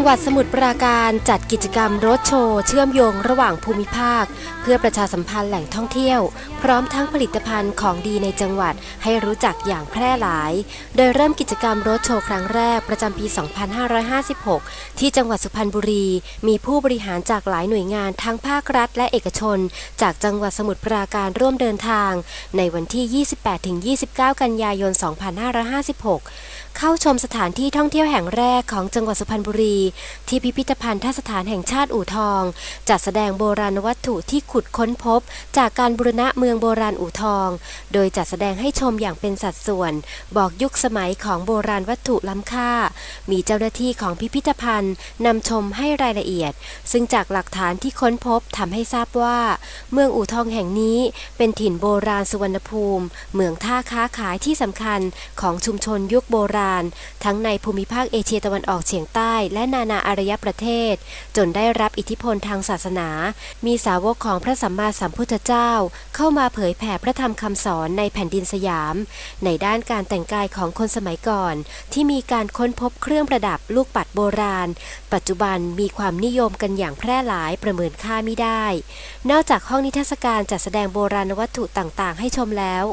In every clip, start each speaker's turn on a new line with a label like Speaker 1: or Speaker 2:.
Speaker 1: จังหวัดสมุทรปราการจัดกิจกรรมรถโชว์เชื่อมโยงระหว่างภูมิภาค เพื่อประชาสัมพันธ์แหล่งท่องเที่ยว พร้อมทั้งผลิตภัณฑ์ของดีในจังหวัดให้รู้จักอย่างแพร่หลาย โดยเริ่มกิจกรรมรถโชว์ครั้งแรกประจำปี 2556 ที่จังหวัดสุพรรณบุรี มีผู้บริหารจากหลายหน่วยงานทั้งภาครัฐและเอกชน จากจังหวัดสมุทรปราการร่วมเดินทาง ในวันที่ 28-29 กันยายน 2556เข้าชมสถานที่ท่องเที่ยวแห่งแรกของจังหวัดสุพรรณบุรี ที่พิพิธภัณฑ์ทสถานแห่งชาติอู่ทอง จัดแสดงโบราณวัตถุที่ขุดค้นพบ จากการบูรณะเมืองโบราณอู่ทอง โดยจัดแสดงให้ชมอย่างเป็นสัดส่วน บอกยุคสมัยของโบราณวัตถุล้ำค่า มีเจ้าหน้าที่ของพิพิธภัณฑ์นำชมให้รายละเอียด ซึ่งจากหลักฐานที่ค้นพบทำให้ทราบว่า เมืองอู่ทองแห่งนี้เป็นถิ่นโบราณสุวรรณภูมิ เมืองท่าค้าขายที่สำคัญของชุมชนยุคโบราณทั้งในภูมิภาคเอเชียตะวันออกเฉียงใต้ และนานาอารยประเทศ จนได้รับอิทธิพลทางศาสนา มีสาวกของพระสัมมาสัมพุทธเจ้า เข้ามาเผยแผ่พระธรรมคำสอนในแผ่นดินสยาม ในด้านการแต่งกายของคนสมัยก่อน ที่มีการค้นพบเครื่องประดับลูกปัดโบราณ ปัจจุบันมีความนิยมกันอย่างแพร่หลายประเมินค่าไม่ได้ นอกจากห้องนิทรรศการจัดแสดงโบราณวัตถุต่างๆ ให้ชมแล้ว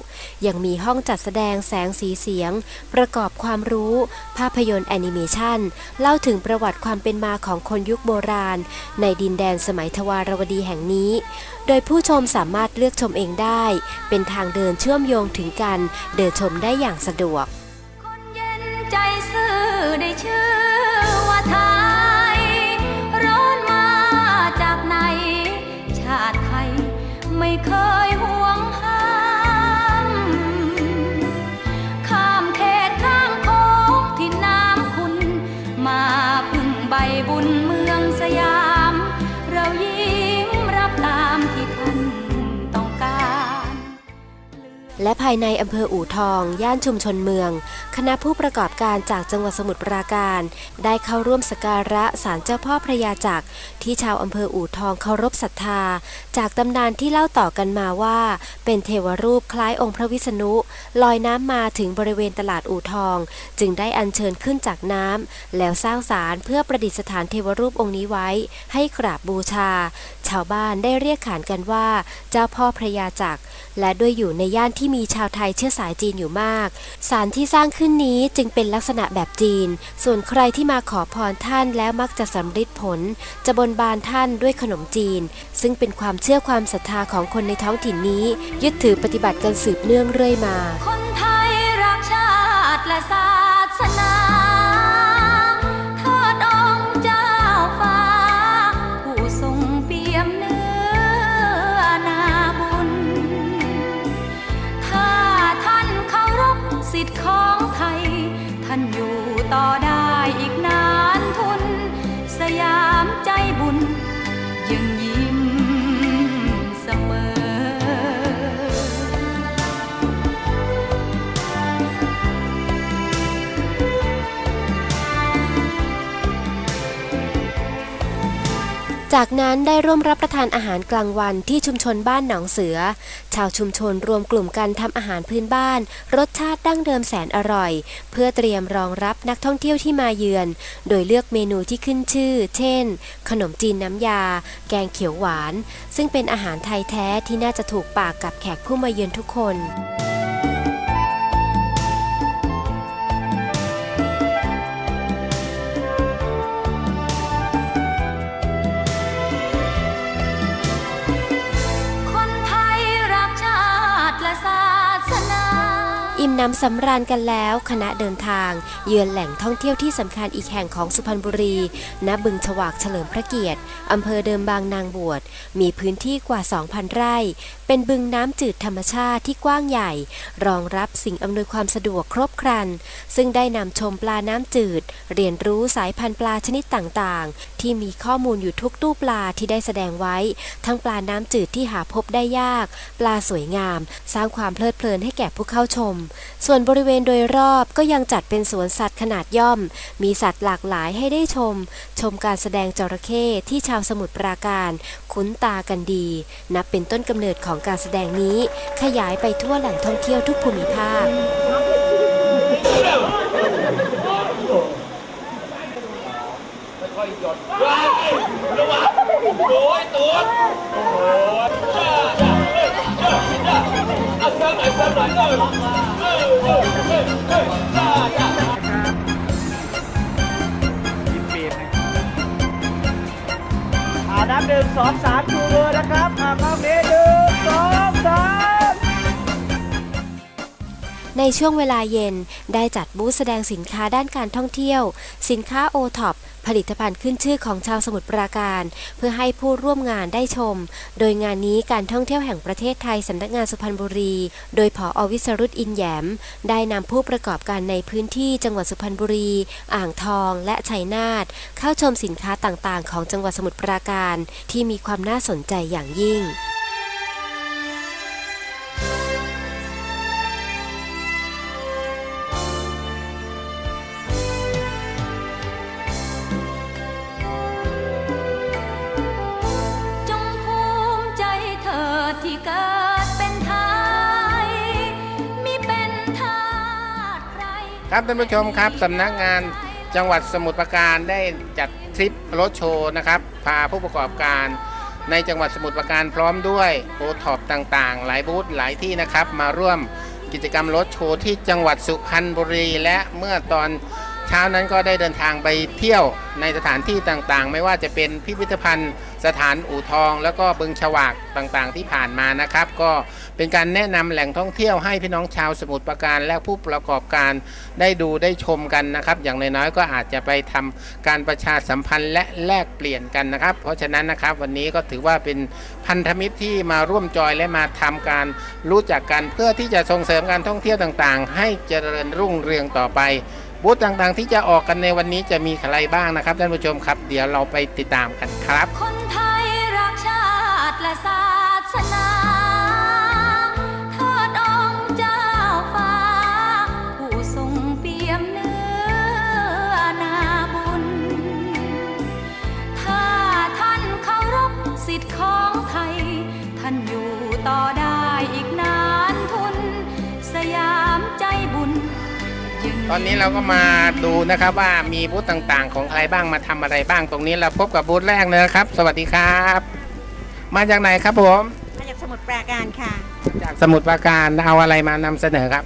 Speaker 1: ยังมีห้องจัดแสดงแสงสีเสียง ประกอบความรู้ ภาพยนตร์แอนิเมชันเล่าถึงประวัติความเป็นมาของคนยุคโบราณ ในดินแดนสมัยทวารวดีแห่งนี้ โดยผู้ชมสามารถเลือกชมเองได้ เป็นทางเดินเชื่อมโยงถึงกัน เดินชมได้อย่างสะดวก
Speaker 2: คนเย็นใจซื่อได้ชื่อว่าไทยร้อนมาจากไหน ชาติไทยไม่เคยหว
Speaker 1: และภายในอำเภออู่ทอง ย่านชุมชนเมือง คณะผู้ประกอบการจากจังหวัดสมุทรปราการ ได้เข้าร่วมสการะศาลเจ้าพ่อพระยาจักรที่ชาวอำเภออู่ทองเคารพศรัทธา จากตำนานที่เล่าต่อกันมาว่า เป็นเทวรูปคล้ายองค์พระวิษณุ ลอยน้ำมาถึงบริเวณตลาดอู่ทอง จึงได้อัญเชิญขึ้นจากน้ำแล้วสร้างศาลเพื่อประดิษฐานเทวรูปองค์นี้ไว้ ให้กราบบูชา ชาวบ้านได้เรียกขานกันว่า เจ้าพ่อพระยาจักรและด้วยอยู่ในย่านที่มีชาวไทยเชื้อสายจีนอยู่มาก ศาลที่สร้างขึ้นนี้จึงเป็นลักษณะแบบจีน ส่วนใครที่มาขอพรท่านแล้วมักจะสำฤทธิ์ผล จะบนบานท่านด้วยขนมจีน ซึ่งเป็นความเชื่อความศรัทธาของคนในท้องถิ่นนี้ ยึดถือปฏิบัติกันสืบเนื่องเรื่อยมา
Speaker 2: คนไทยรักชาติและศาสนา จากนั้น
Speaker 1: ได้ร่วมรับประทานอาหารกลางวันที่ชุมชนบ้านหนองเสือ ชาวชุมชนรวมกลุ่มกันทำอาหารพื้นบ้าน รสชาติดั้งเดิมแสนอร่อย เพื่อเตรียมรองรับนักท่องเที่ยวที่มาเยือน โดยเลือกเมนูที่ขึ้นชื่อ เช่น ขนมจีนน้ำยา แกงเขียวหวาน ซึ่งเป็นอาหารไทยแท้ที่น่าจะถูกปากกับแขกผู้มาเยือนทุกคน
Speaker 2: น้ำ
Speaker 1: สำราญกันแล้ว คณะเดินทาง เยือนแหล่งท่องเที่ยวที่สำคัญอีกแห่งของสุพรรณบุรี ณ บึงฉวากเฉลิมพระเกียรติอำเภอเดิมบางนางบวช มีพื้นที่กว่า 2,000 ไร่ เป็นบึงน้ำจืดธรรมชาติที่กว้างใหญ่ รองรับสิ่งอำนวยความสะดวกครบครัน ซึ่งได้นำชมปลาน้ำจืด เรียนรู้สายพันธุ์ปลาชนิดต่างๆ ที่มีข้อมูลอยู่ทุกตู้ปลาที่ได้แสดงไว้ ทั้งปลาน้ำจืดที่หาพบได้ยาก ปลาสวยงาม สร้างความเพลิดเพลินให้แก่ผู้เข้าชมส่วนบริเวณโดยรอบก็ยังจัดเป็นสวนสัตว์ขนาดย่อม มีสัตว์หลากหลายให้ได้ชม ชมการแสดงจระเข้ที่ชาวสมุทรปราการ คุ้นตากันดี นับเป็นต้นกำเนิดของการแสดงนี้ ขยายไปทั่วแหล่งท่องเที่ยวทุกภูมิภาค
Speaker 3: ช่
Speaker 1: วงเวลาเย็นได้จัดบูธแสดงสินค้าด้านการท่องเที่ยว สินค้าโอท็อปผลิตภัณฑ์ขึ้นชื่อของชาวสมุทรปราการ เพื่อให้ผู้ร่วมงานได้ชม โดยงานนี้การท่องเที่ยวแห่งประเทศไทยสำนักงานสุพรรณบุรี โดยผออวิสรุตอินแยม ได้นำผู้ประกอบการในพื้นที่จังหวัดสุพรรณบุรี อ่างทอง และชัยนาทเข้าชมสินค้าต่างๆ ของจังหวัดสมุทรปราการ ที่มีความน่าสนใจอย่างยิ่ง
Speaker 2: ครั
Speaker 4: บท่านผู้ชมครับสำนักงานจังหวัดสมุทรปราการได้จัดทริปรถโชว์นะครับ พาผู้ประกอบการในจังหวัดสมุทรปราการพร้อมด้วยโอท็อปต่างๆ หลายบูธหลายที่นะครับ มาร่วมกิจกรรมรถโชว์ที่จังหวัดสุพรรณบุรี และเมื่อตอน เช้านั้นก็ได้เดินทางไปเที่ยวในสถานที่ต่างๆ ไม่ว่าจะเป็นพิพิธภัณฑ์สถานอู่ทอง แล้วก็บึงฉวากต่างๆ ที่ผ่านมานะครับ ก็เป็นการแนะนำแหล่งท่องเที่ยวให้พี่น้องชาวสมุทรปราการและผู้ประกอบการได้ดูได้ชมกันนะครับ อย่างน้อยๆก็อาจจะไปทำการประชาสัมพันธ์และแลกเปลี่ยนกันนะครับ เพราะฉะนั้นนะครับวันนี้ก็ถือว่าเป็นพันธมิตรที่มาร่วมจอยและมาทำการรู้จักกันเพื่อที่จะส่งเสริมการท่องเที่ยวต่างๆ ให้เจริญรุ่งเรืองต่อไป บูธต่างๆ ที่จะออกกันในวันนี้จะมีใครบ้างนะครับท่านผู้ชมครับ เดี๋ยวเราไปติดตามกันครับ
Speaker 2: คนไทยรักชาติและศาสนาทิดองเจ้าฟ้าผู้ทรงเปี่ยมเนื้อนาบุญถ้าท่านเคารพสิทธิ์ของไทย ท่านอยู่ต่อ
Speaker 4: ตอนนี้เราก็มาดูนะครับว่ามีบูธต่างๆ ของใครบ้างมาทำอะไรบ้างตรงนี้เราพบกับบูธแรกเลยนะครับ สวัสดีครับ มาจากไหนครับผม
Speaker 5: มาจากสมุทรปราการค่ะ
Speaker 4: จากสมุทรปราการเอาอะไรมานำเสนอครับ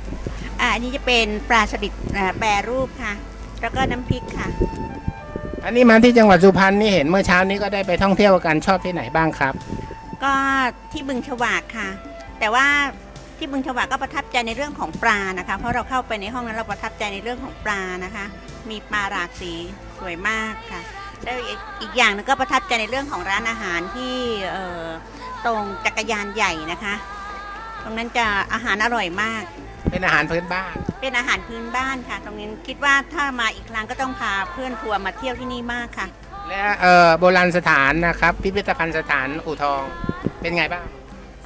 Speaker 5: อ่าอันนี้จะเป็นปลาสลิดอ่าแปรรูปค่ะ แล้วก็น้ำพริกค่ะ
Speaker 4: อันนี้มาที่จังหวัดสุพรรณนี่เห็นเมื่อเช้านี้ก็ได้ไปท่องเที่ยวกันชอบที่ไหนบ้างครับ
Speaker 5: ก็ที่บึงฉวากค่ะ แต่ว่า ที่บึงฉวากก็ประทับใจในเรื่องของปลานะคะ เพราะเราเข้าไปในห้องนั้นเราประทับใจในเรื่องของปลานะคะ มีปลาหลากสีสวยมากค่ะแล้วอีกอีกอย่างหนึงก็ประทับใจในเรื่องของร้านอาหารที่เอ่อตรงจักรยานใหญ่นะคะ ตรงนั้นจะอาหารอร่อยมาก
Speaker 4: เป็นอาหารพื้นบ้าน
Speaker 5: เป็นอาหารพื้นบ้านค่ะ ตรงนี้คิดว่าถ้ามาอีกครั้งก็ต้องพาเพื่อนทัวร์มาเที่ยวที่นี่มากค่ะ
Speaker 4: และเอ่อโบราณสถานนะครับ พิพิธภัณฑ์สถานอู่ทองเป็นไงบ้าง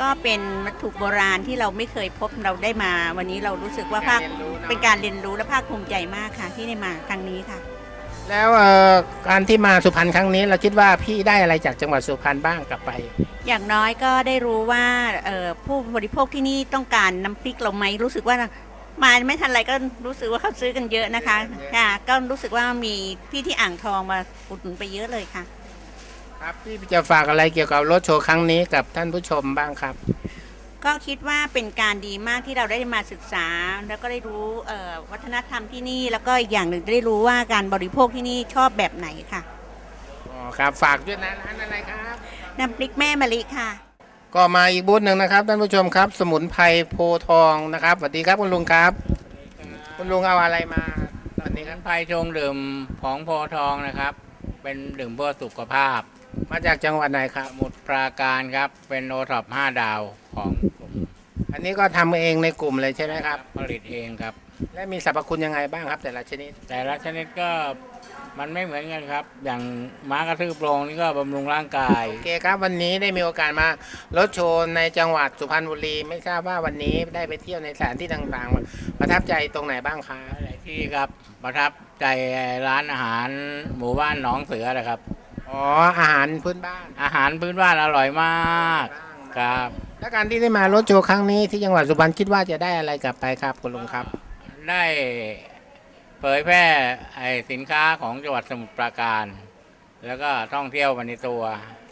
Speaker 5: ก็เป็นวัตถุโบราณที่เราไม่เคยพบเราได้มา วันนี้เรารู้สึกว่าภาค
Speaker 4: การเรียนรู้เนอะ
Speaker 5: เป็นการเรียนรู้และภาคภูมิใจมากค่ะ ที่ได้มาครั้งนี้ค่ะ
Speaker 4: แล้วเอ่อการที่มาสุพรรณครั้งนี้ เราคิดว่าพี่ได้อะไรจากจังหวัดสุพรรณบ้างกลับไป
Speaker 5: อย่างน้อยก็ได้รู้ว่าเอ่อผู้บริโภคที่นี่ต้องการน้ำพริกเราไหมรู้สึกว่ามาไม่ทันไรก็รู้สึกว่าเขาซื้อกันเยอะนะคะ ค่ะ ก็รู้สึกว่ามีพี่ที่อ่างทองมาอุดหนุนไปเยอะเลยค่ะ
Speaker 4: ครับพี่จะฝากอะไรเกี่ยวกับรถโชว์ครั้งนี้กับท่านผู้ชมบ้างครับ
Speaker 5: ก็คิดว่าเป็นการดีมากที่เราได้มาศึกษา แล้วก็ได้รู้เอ่อวัฒนธรรมที่นี่ แล้วก็อีกอย่างหนึ่งได้รู้ว่าการบริโภคที่นี่ชอบแบบไหนค่ะ
Speaker 4: อ๋อครับฝากด้วยนะร้านอะไรครับ
Speaker 5: น้ำพริกแม่มะลิค่ะ
Speaker 4: ก็มาอีกบูธหนึ่งนะครับท่านผู้ชมครับ สมุนไพรโพธิ์ทองนะครับสวัสดีครับคุณลุงครับ คุณลุงเอาอะไรมาตอนนี้ครับ
Speaker 6: ไพชงดื่มของโพธิ์ทองนะครับ เป็นดื่มเพื่อสุขภาพ
Speaker 4: มาจากจังหวัดไหนครับ
Speaker 6: สมุดปราการครับ เป็นโอท็อป5ดาวของกลุ่ม
Speaker 4: อันนี้ก็ทำเองในกลุ่มเลยใช่ไหมครับ
Speaker 6: ผลิตเองครับ
Speaker 4: และมีสรรพคุณยังไงบ้างครับ แต่ละชนิด
Speaker 6: แต่ละชนิดก็มันไม่เหมือนกันครับ อย่างม้ากระทืบโรงนี่ก็บำรุงร่างกาย
Speaker 4: โอเคครับ วันนี้ได้มีโอกาสมารถโชว์ในจังหวัดสุพรรณบุรี ไม่ทราบว่าวันนี้ได้ไปเที่ยวในสถานที่ต่างๆ ประทับใจตรงไหนบ้างครับ
Speaker 6: หลายที่ครับประทับใจร้านอาหารหมู่บ้านหนองเสือนะครับ
Speaker 4: อ๋ออาหารพื้นบ้าน
Speaker 6: อาหารพื้นบ้านอร่อยมากครับ
Speaker 4: และการที่ได้มารถโชว์ครั้งนี้ที่จังหวัดสุพรรณคิดว่าจะได้อะไรกลับไปครับคุณลุงครับ
Speaker 6: ได้เผยแพร่ไอ้สินค้าของจังหวัดสมุทรปราการ แล้วก็ท่องเที่ยวไปในตัว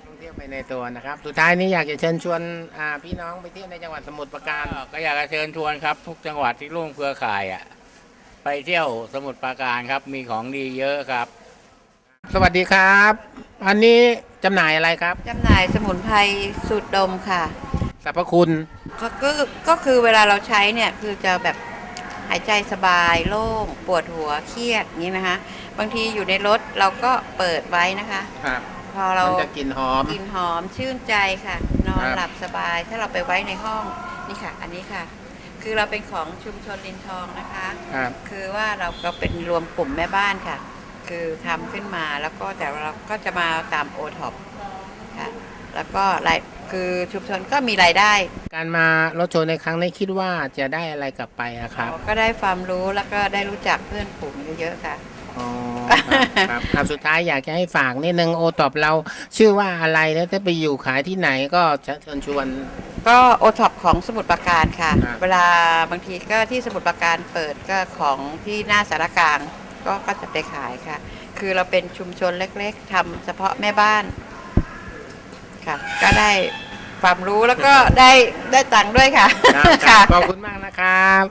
Speaker 4: ท่องเที่ยวไปในตัวนะครับ สุดท้ายนี้อยากจะเชิญชวนอ่าพี่น้องไปเที่ยวในจังหวัดสมุทรปราการ
Speaker 6: ก็อยากจะเชิญชวนครับ ทุกจังหวัดที่ร่วมเครือข่ายอะไปเที่ยวสมุทรปราการครับมีของดีเยอะครับ
Speaker 4: สวัสดีครับ อันนี้จำหน่ายอะไรครับ
Speaker 7: จำหน่ายสมุนไพรสูตรดมค่ะ
Speaker 4: สรรพคุณ
Speaker 7: ก็ก็ก็คือเวลาเราใช้เนี่ยคือจะแบบหายใจสบายโล่งปวดหัวเครียดอย่างนี้นะคะ บางทีอยู่ในรถเราก็เปิดไว้นะคะ
Speaker 4: ครับ
Speaker 7: พอเรา
Speaker 4: มันจะกลิ่นหอม
Speaker 7: กลิ่นหอมชื่นใจค่ะ นอน
Speaker 4: ครับ
Speaker 7: หลับสบาย ถ้าเราไปไว้ในห้องนี่ค่ะ อันนี้ค่ะ คือเราเป็นของชุมชนลินทองนะคะ
Speaker 4: ครับ
Speaker 7: คือว่าเราก็เป็นรวมกลุ่มแม่บ้านค่ะ คือทำขึ้นมาแล้วก็แต่เราก็จะมาตามโอท็อปค่ะแล้วก็รายคือชุมชนก็มีรายได้
Speaker 4: การมารถโชว์ในครั้งนี้คิดว่าจะได้อะไรกลับไปอะครับ
Speaker 7: ก็ได้ความรู้แล้วก็ได้รู้จักเพื่อนฝูงเยอะๆค่ะ
Speaker 4: อ๋อครับครับครับสุดท้ายอยากจะให้ฝากนิดนึงโอตอบเราชื่อว่าอะไรแล้วถ้าไปอยู่ขายที่ไหนก็จะเชิญชวน
Speaker 7: ก็โอท็อปของสมุทรปราการค่ะ
Speaker 4: ครับ
Speaker 7: เวลาบางทีก็ที่สมุทรปราการเปิดก็ของที่หน้าสารกลาง ก็ก็จะไปขายค่ะ คือเราเป็นชุมชนเล็กๆทำเฉพาะแม่บ้านค่ะ ก็ได้ความรู้แล้วก็ได้ได้ตังค์ด้วยค่ะ
Speaker 4: ครับค
Speaker 7: ค่ะ
Speaker 4: รับขอบคุณมากนะครับ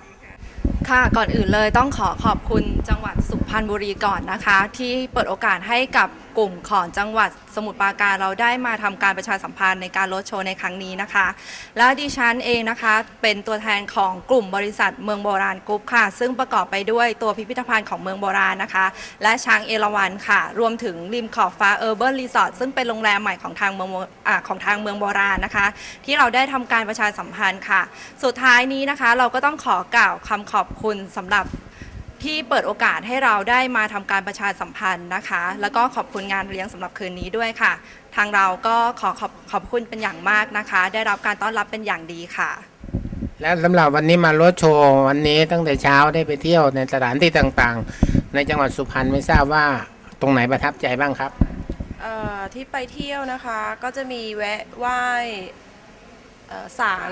Speaker 8: ค่ะก่อนอื่นเลยต้องขอขอบคุณจังหวัดสุพรรณบุรีก่อนนะคะ ที่เปิดโอกาสให้กับ กลุ่มของจังหวัดสมุทรปราการเราได้มาทำการประชาสัมพันธ์ในการรถโชว์ในครั้งนี้นะคะ และดิฉันเองนะคะเป็นตัวแทนของกลุ่มบริษัทเมืองโบราณกรุ๊ปค่ะ ซึ่งประกอบไปด้วยตัวพิพิธภัณฑ์ของเมืองโบราณนะคะ และช้างเอราวัณค่ะ รวมถึงริมขอบฟ้าเออร์เบิร์รีสอร์ทซึ่งเป็นโรงแรมใหม่ของทางเมืองของทางเมืองโบราณนะคะ ที่เราได้ทำการประชาสัมพันธ์ค่ะ สุดท้ายนี้นะคะ เราก็ต้องขอกล่าวคำขอบคุณสำหรับ ที่เปิดโอกาสให้เราได้มาทำการประชาสัมพันธ์นะคะ แล้วก็ขอบคุณงานเลี้ยงสำหรับคืนนี้ด้วยค่ะ ทางเราก็ขอขอบขอบคุณเป็นอย่างมากนะคะ ได้รับการต้อนรับเป็นอย่างดีค่ะ
Speaker 4: และสำหรับวันนี้มารถโชว์วันนี้ตั้งแต่เช้าได้ไปเที่ยวในสถานที่ต่างๆ ในจังหวัดสุพรรณไม่ทราบว่าตรงไหนประทับใจบ้างครับ
Speaker 9: เอ่อที่ไปเที่ยวนะคะก็จะมีแวะไหว้เอ่อศาล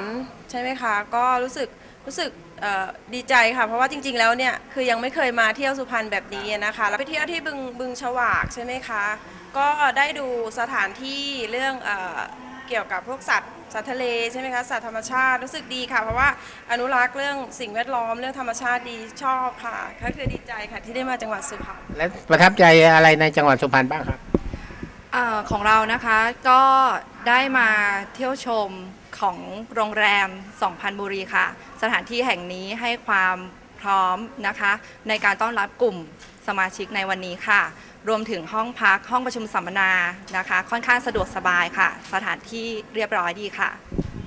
Speaker 9: ใช่ไหมคะ ก็รู้สึกรู้สึก เอ่อดีใจค่ะ เพราะว่าจริง ๆ แล้วเนี่ยคือยังไม่เคยมาเที่ยวสุพรรณแบบนี้นะคะแล้วไปเที่ยวที่บึงบึงฉวากใช่ไหมคะ ก็ได้ดูสถานที่เรื่องเออเกี่ยวกับพวกสัตว์สัตว์ทะเลใช่ไหมคะสัตว์ธรรมชาติรู้สึกดีค่ะ เพราะว่าอนุรักษ์เรื่องสิ่งแวดล้อมเรื่องธรรมชาติดีชอบค่ะก็คือดีใจค่ะที่ได้มาจังหวัดสุพรรณ
Speaker 4: และประทับใจอะไรในจังหวัดสุพรรณบ้างครับ
Speaker 8: อาของเรานะคะก็ได้มาเที่ยวชม ของโรงแรม 2,000 บุรีค่ะ สถานที่แห่งนี้ให้ความพร้อมนะคะ ในการต้อนรับกลุ่มสมาชิกในวันนี้ค่ะ รวมถึงห้องพักห้องประชุมสัมมนานะคะ ค่อนข้างสะดวกสบายค่ะ สถานที่เรียบร้อยดีค่ะ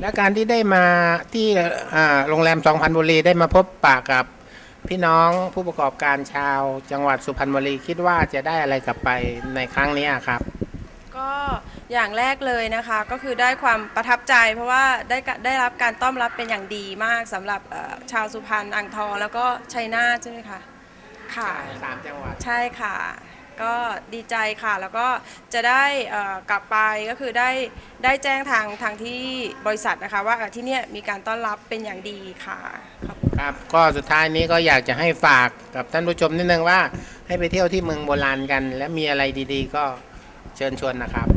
Speaker 4: และการที่ได้มาที่อ่าโรงแรม 2,000 บุรีได้มาพบปะกับพี่น้องผู้ประกอบการชาวจังหวัดสุพรรณบุรีคิดว่าจะได้อะไรกลับไปในครั้งนี้ครับ
Speaker 9: ก็ อย่างแรกเลยนะคะ ก็คือได้ความประทับใจเพราะว่าได้กะได้รับการต้อนรับเป็นอย่างดีมากสำหรับเอ่อชาวสุพรรณอ่างทองแล้วก็ชัยนาทใช่ไหมคะค่ะ
Speaker 4: สามจังหวัด
Speaker 9: ใช่ค่ะ ก็ดีใจค่ะ แล้วก็จะได้เอ่อกลับไปก็คือได้ได้แจ้งทางทางที่บริษัทนะคะ ว่าเอ่อที่เนี่ยมีการต้อนรับเป็นอย่างดีค่ะขอบคุณ
Speaker 4: ครับ ก็สุดท้ายนี้ก็อยากจะให้ฝากกับท่านผู้ชมนิดนึงว่า ให้ไปเที่ยวที่เมืองโบราณกัน และมีอะไรดีๆ ก็เชิญชวนนะครับ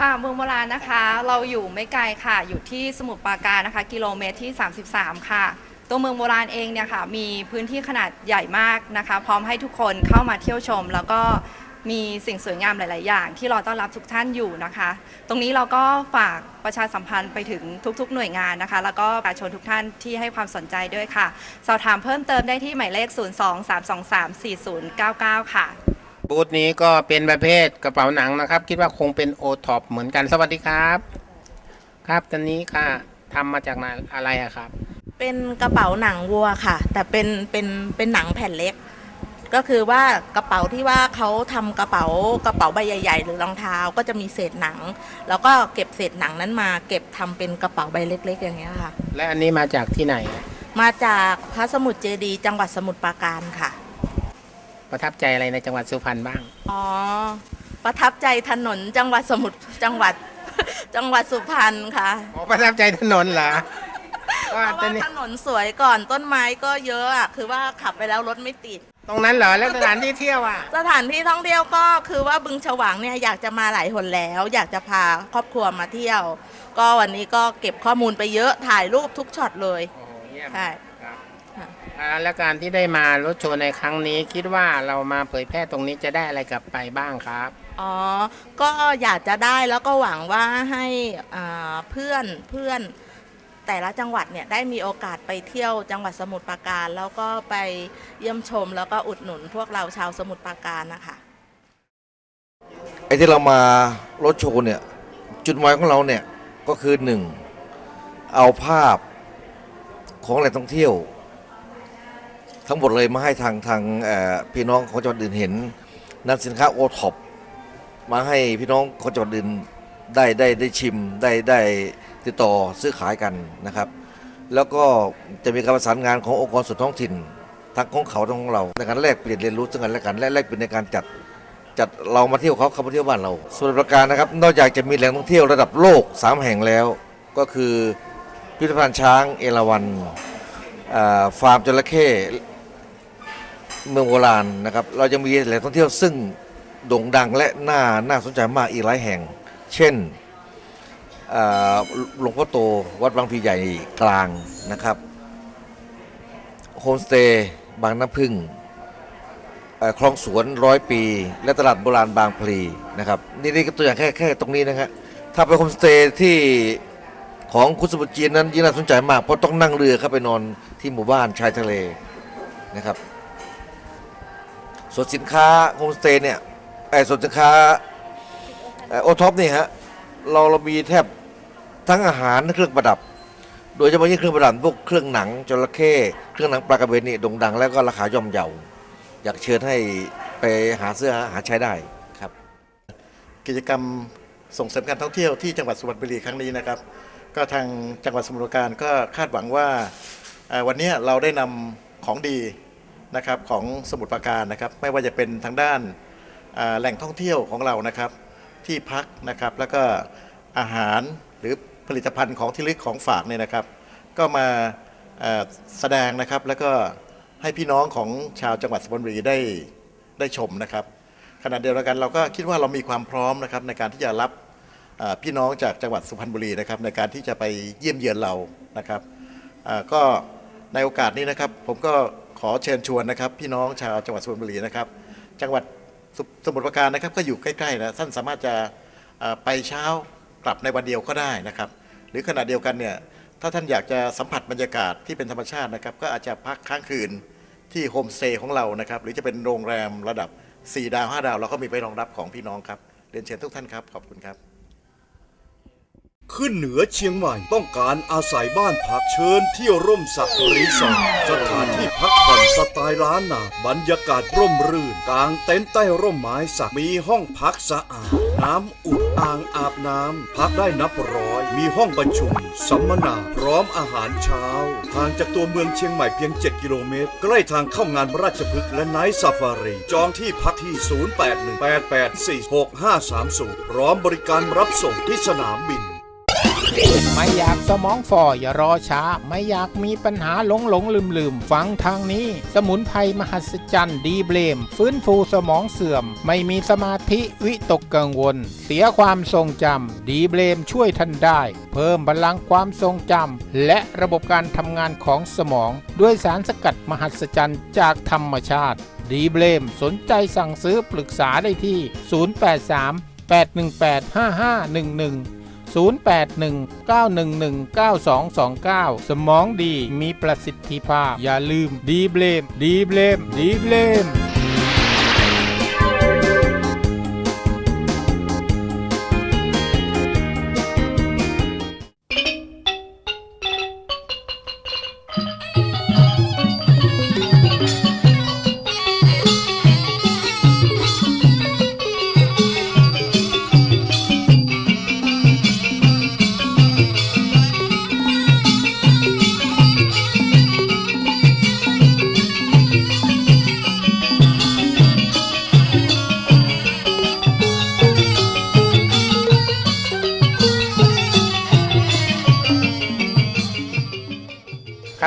Speaker 8: ค่ะเมืองโบราณนะคะ เราอยู่ไม่ไกลค่ะ อยู่ที่สมุทรปราการนะคะ กิโลเมตรที่ 33 ค่ะ ตัวเมืองโบราณเองเนี่ยค่ะ มีพื้นที่ขนาดใหญ่มากนะคะ พร้อมให้ทุกคนเข้ามาเที่ยวชม แล้วก็มีสิ่งสวยงามหลาย ๆ อย่าง ที่รอต้อนรับทุกท่านอยู่นะคะ ตรงนี้เราก็ฝากประชาสัมพันธ์ไปถึงทุก ๆ หน่วยงานนะคะ แล้วก็ประชาชนทุกท่านที่ให้ความสนใจด้วยค่ะ สอบถามเพิ่มเติมได้ที่หมายเลข 023234099 ค่ะ
Speaker 4: บูธนี้ก็เป็นประเภทกระเป๋าหนังนะครับ คิดว่าคงเป็นโอท็อปเหมือนกันสวัสดีครับ ครับตอนนี้ค่ะทำมาจากไหนอะไรอะครับ
Speaker 10: เป็นกระเป๋าหนังวัวค่ะ แต่เป็นเป็นเป็นหนังแผ่นเล็ก ก็คือว่ากระเป๋าที่ว่าเขาทำกระเป๋ากระเป๋าใบใหญ่ ๆ หรือรองเท้าก็จะมีเศษหนัง แล้วก็เก็บเศษหนังนั้นมา เก็บทำเป็นกระเป๋าใบเล็ก ๆ อย่างเงี้ยค่ะ
Speaker 4: และอันนี้มาจากที่ไหน
Speaker 10: มาจากพระสมุทรเจดีย์จังหวัดสมุทรปราการค่ะ
Speaker 4: ประทับใจอะไรในจังหวัดสุพรรณบ้าง
Speaker 10: อ๋อ ประทับใจถนนจังหวัดสมุทรจังหวัด จังหวัดสุพรรณค่ะ
Speaker 4: อ๋อประทับใจถนนเหรอ
Speaker 10: เพ
Speaker 4: ว่า
Speaker 10: ราะ
Speaker 4: ตอ
Speaker 10: ว่าน
Speaker 4: นี้
Speaker 10: ถนนสวยก่อนต้นไม้ก็เยอะอะคือว่าขับไปแล้วรถไม่ติด
Speaker 4: ตรงนั้นเหรอแล้วสถานที่เที่ยวอะ
Speaker 10: สถานที่ท่องเที่ยวก็คือว่าบึงฉวางเนี่ยอยากจะมาหลายหนแล้ว อยากจะพาครอบครัวมาเที่ยว ก็วันนี้ก็เก็บข้อมูลไปเยอะถ่ายรูปทุกช็อตเลย
Speaker 4: โอ้โหเยี่ยม
Speaker 10: ใช่
Speaker 4: ครับ
Speaker 10: ค่ะ
Speaker 4: อ่าและการที่ได้มารถโชว์ในครั้งนี้ คิดว่าเรามาเผยแพร่ตรงนี้จะได้อะไรกลับไปบ้างครับ
Speaker 10: อ๋อ ก็อยากจะได้แล้วก็หวังว่าให้อ่าเพื่อนเพื่อนแต่ละจังหวัดเนี่ยได้มีโอกาสไปเที่ยวจังหวัดสมุทรปราการ แล้วก็ไปเยี่ยมชม แล้วก็อุดหนุนพวกเราชาวสมุทรปราการนะคะ
Speaker 11: ไอ้ที่เรามารถโชว์เนี่ย จุดหมายของเราเนี่ยก็คือหนึ่งเอาภาพของแหล่งท่องเที่ยว ทั้งหมดเลยมาให้ทางทางพี่น้องของจังหวัดอื่นเห็นนำสินค้าโอท็อปมาให้พี่น้องของจังหวัดอื่นได้ได้ได้ชิมได้ได้ติดต่อซื้อขายกันนะครับ แล้วก็จะมีการประสานงานขององค์กรส่วนท้องถิ่นทั้งของเขาทั้งของเราในการแลกเปลี่ยนเรียนรู้ซึ่งกันและกันและแลกเปลี่ยนในการจัดจัดเรามาเที่ยวเขาเขามาเที่ยวบ้านเรา ส่วนประการนะครับ นอกจากจะมีแหล่งท่องเที่ยวระดับโลก 3 แห่งแล้ว ก็คือพิพิธภัณฑ์ช้างเอราวัณฟาร์มจระเข้ เมืองโบราณนะครับ เรายังมีแหล่งท่องเที่ยวซึ่งโด่งดังและน่าน่าสนใจมากอีกหลายแห่ง เช่นหลวงพ่อโตวัดบางพลีใหญ่กลางนะครับโฮมสเตย์บางน้ำพึ่งคลองสวนร้อยปี และตลาดโบราณบางพลีนะครับนี่นี่ก็ตัวอย่างแค่แค่ตรงนี้นะฮะถ้าไปโฮมสเตย์ที่ของคุณสมุทรจีนนั้นยิ่งน่าสนใจมากเพราะต้องนั่งเรือเข้าไปนอนที่หมู่บ้านชายทะเลนะครับ ส่วนสินค้าโฮมสเตย์เนี่ยไอ้ส่วนสินค้าโอท็อปนี่ฮะเราเรามีแทบทั้งอาหารเครื่องประดับ โดยเฉพาะยิ่งเครื่องประดับพวกเครื่องหนังจระเข้เครื่องหนังปลากระเบนนี่โด่งดังแล้วก็ราคาย่อมเยาอยากเชิญให้ไปหาเสื้อหาใช้ได้ครับ
Speaker 12: กิจกรรมส่งเสริมการท่องเที่ยวที่จังหวัดสุพรรณบุรีครั้งนี้นะครับ ก็ทางจังหวัดสมุทรปราการก็คาดหวังว่าวันนี้เราได้นำของดี นะครับของสมุทรปราการนะครับ ไม่ว่าจะเป็นทางด้านแหล่งท่องเที่ยวของเรานะครับ ที่พักนะครับแล้วก็อาหารหรือผลิตภัณฑ์ของที่ลึกของฝากเนี่ยนะครับ ก็มาแสดงนะครับแล้วก็ให้พี่น้องของชาวจังหวัดสุพรรณบุรีได้ได้ชมนะครับขณะเดียวกันเราก็คิดว่าเรามีความพร้อมนะครับในการที่จะรับพี่น้องจากจังหวัดสุพรรณบุรีนะครับ ในการที่จะไปเยี่ยมเยือนเรานะครับก็ในโอกาสนี้นะครับ ผมก็ ขอเชิญชวนนะครับ พี่น้องชาวจังหวัดสุพรรณบุรีนะครับ จังหวัดสสมุทรปราการนะครับก็อยู่ใกล้ๆนะท่านสามารถจะไปเช้ากลับในวันเดียวก็ได้นะครับ หรือขณะเดียวกันเนี่ยถ้าท่านอยากจะสัมผัสบรรยากาศที่เป็นธรรมชาตินะครับ ก็อาจจะพักค้างคืนที่โฮมสเตย์ของเรานะครับ หรือจะเป็นโรงแรมระดับ 4 ดาว 5 ดาว เราก็มีไปรองรับของพี่น้องครับเรียนเชิญทุกท่านครับ ขอบคุณครับ
Speaker 13: ขึ้นเหนือเชียงใหม่ต้องการอาศัยบ้านพักเชิญเที่ยวร่มสักรีสอร์ทสถานที่พักผ่อนสไตล์ล้านนาบรรยากาศร่มรื่นกลางเต็นท์ใต้ร่มไม้สักมีห้องพักสะอาด น้ำอุ่นอ่างอาบน้ำพักได้นับร้อย มีห้องประชุม สัมมนา พร้อมอาหารเช้าห่างจากตัวเมืองเชียงใหม่เพียง 7 กิโลเมตร ใกล้ทางเข้างานราชพฤกษ์และไนท์ซาฟารี จองที่พักที่ 0818846530 พร้อมบริการรับส่งที่สนามบิน
Speaker 4: ไม่อยากสมองฝ่ออย่ารอช้า ไม่อยากมีปัญหาหลงหลงลืมลืมฟังทางนี้ สมุนไพรมหัศจรรย์ดีเบลม ฟื้นฟูสมองเสื่อม ไม่มีสมาธิวิตกกังวล เสียความทรงจำดีเบลมช่วยท่านได้ เพิ่มพลังความทรงจำและระบบการทำงานของสมอง ด้วยสารสกัดมหัศจรรย์จากธรรมชาติ ดีเบลมสนใจสั่งซื้อปรึกษาได้ที่ 083 818 5511 0819119229 สมองดีมีประสิทธิภาพ อย่าลืมดีเบลมดีเบลมดีเบลม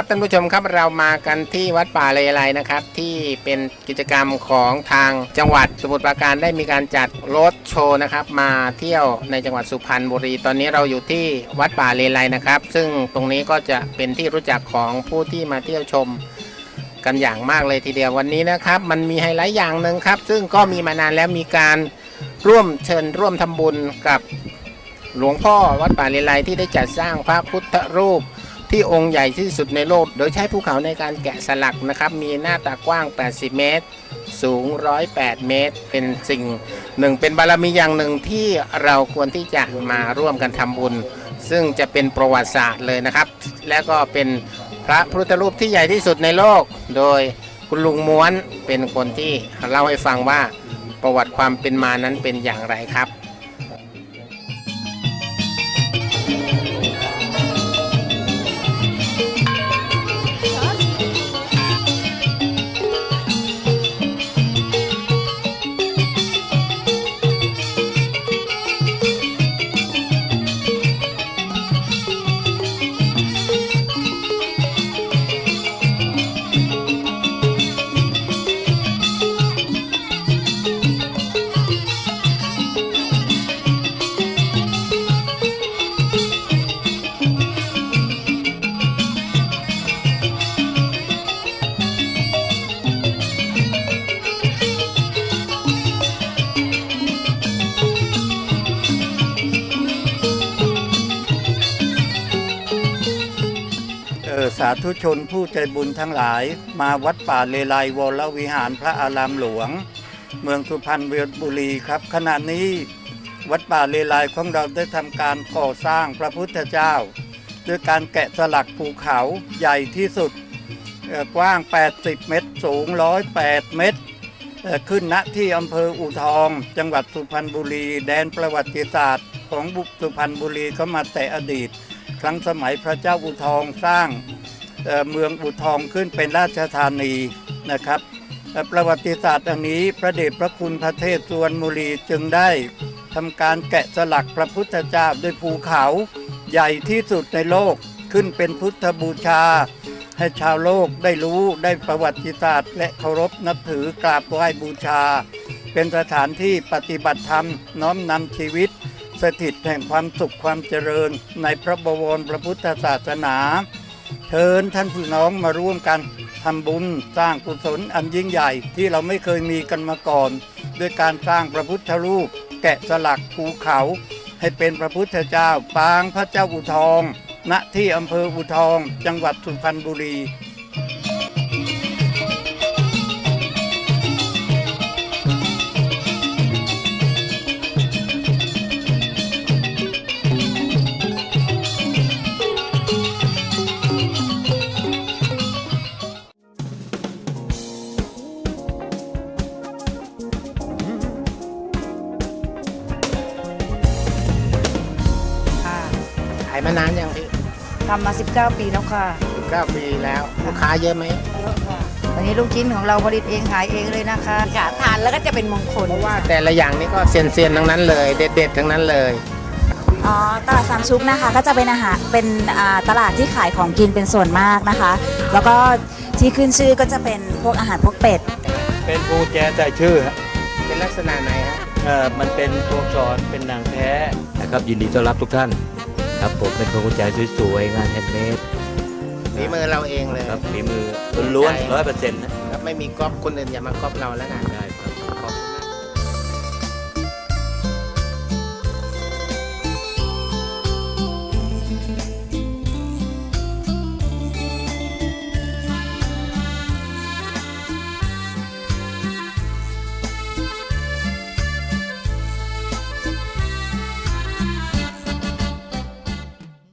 Speaker 4: ครับท่านผู้ชมครับเรามากันที่วัดป่าเลไลนะครับ ที่เป็นกิจกรรมของทางจังหวัดสมุทรปราการได้มีการจัดรถโชว์นะครับมาเที่ยวในจังหวัดสุพรรณบุรี ตอนนี้เราอยู่ที่วัดป่าเลไลนะครับ ซึ่งตรงนี้ก็จะเป็นที่รู้จักของผู้ที่มาเที่ยวชมกันอย่างมากเลยทีเดียววันนี้นะครับ มันมีไฮไลท์อย่างหนึ่งครับ ซึ่งก็มีมานานแล้วมีการร่วมเชิญร่วมทำบุญกับหลวงพ่อวัดป่าเลไลที่ได้จัดสร้างพระพุทธรูป ที่องค์ใหญ่ที่สุดในโลก โดยใช้ภูเขาในการแกะสลักนะครับ มีหน้าตากว้าง 80 เมตร สูง 108 เมตร เป็นสิ่งหนึ่งเป็นบารมีอย่างหนึ่งที่เราควรที่จะมาร่วมกันทำบุญ ซึ่งจะเป็นประวัติศาสตร์เลยนะครับ และก็เป็นพระพุทธรูปที่ใหญ่ที่สุดในโลก โดยคุณลุงม้วนเป็นคนที่เล่าให้ฟังว่าประวัติความเป็นมานั้นเป็นอย่างไรครับ
Speaker 14: ธุชนผู้ใจบุญทั้งหลาย มาวัดป่าเลไลวรวิหารพระอารามหลวง เมืองสุพรรณบุรีครับ ขณะนี้วัดป่าเลไลของเราได้ทำการก่อสร้างพระพุทธเจ้า ด้วยการแกะสลักภูเขาใหญ่ที่สุดกว้าง 80 เมตร สูง 108 เมตร ขึ้นณที่อำเภออูทอง จังหวัดสุพรรณบุรี แดนประวัติศาสตร์ ของบุกสุพรรณบุรีเขามาแต่อดีต ครั้งสมัยพระเจ้าอูทองสร้าง เมืองอูทองขึ้นเป็นราชธานีนะครับ ประวัติศาสตร์อันนี้พระเดชพระคุณพระเทพสวนมุรีจึงได้ทำการแกะสลักพระพุทธเจ้าด้วยภูเขาใหญ่ที่สุดในโลกขึ้นเป็นพุทธบูชา ให้ชาวโลกได้รู้ได้ประวัติศาสตร์ และเคารพนับถือกราบไหว้บูชา เป็นสถานที่ปฏิบัติธรรมน้อมนำชีวิต สถิตแห่งความสุขความเจริญในพระบวรพระพุทธศาสนา เชิญท่านผู้น้องมาร่วมกันทำบุญสร้างกุศลอันยิ่งใหญ่ที่เราไม่เคยมีกันมาก่อน ด้วยการสร้างพระพุทธรูป แกะสลักภูเขา ให้เป็นพระพุทธเจ้าปางพระเจ้าอุทอง ณที่อำเภออุทอง จังหวัดสุพรรณบุรี
Speaker 15: 19 ปีแล้วค่ะ
Speaker 4: 19ปีแล้ว ลูกค้าเยอะไหม
Speaker 15: เยอะค่ะตอนนี้ลูกชิ้นของเราผลิตเองขายเองเลยนะคะค่ะทานแล้วก็จะเป็นมงคล
Speaker 4: เพราะว่าแต่ละอย่างนี่ก็เซียนๆทั้งนั้นเลย เด็ดๆทั้งนั้นเลย
Speaker 16: อ๋อตลาดสามชุกนะคะก็จะเป็นอาหารเป็นอ่าตลาดที่ขายของกินเป็นส่วนมากนะคะ แล้วก็ที่ขึ้นชื่อก็จะเป็นพวกอาหารพวกเป็ด
Speaker 14: เป็นภูแจใจชื่อ
Speaker 4: เป็นลักษณะไหนฮะ
Speaker 14: เออมันเป็นตัวอักษรเป็นหนังแท้
Speaker 17: นะครับยินดีต้อนรับทุกท่าน ครับผมเป็นพวงกุญแจสวยๆงานแฮนด์เมด
Speaker 4: ฝีมือเราเองเลย
Speaker 17: ครับฝีมือล้วนร้อยเปอร์เซ็นต์นะ
Speaker 4: ครับไม่มีก๊อปคนอื่นอย่ามาก๊อปเราแล้วกัน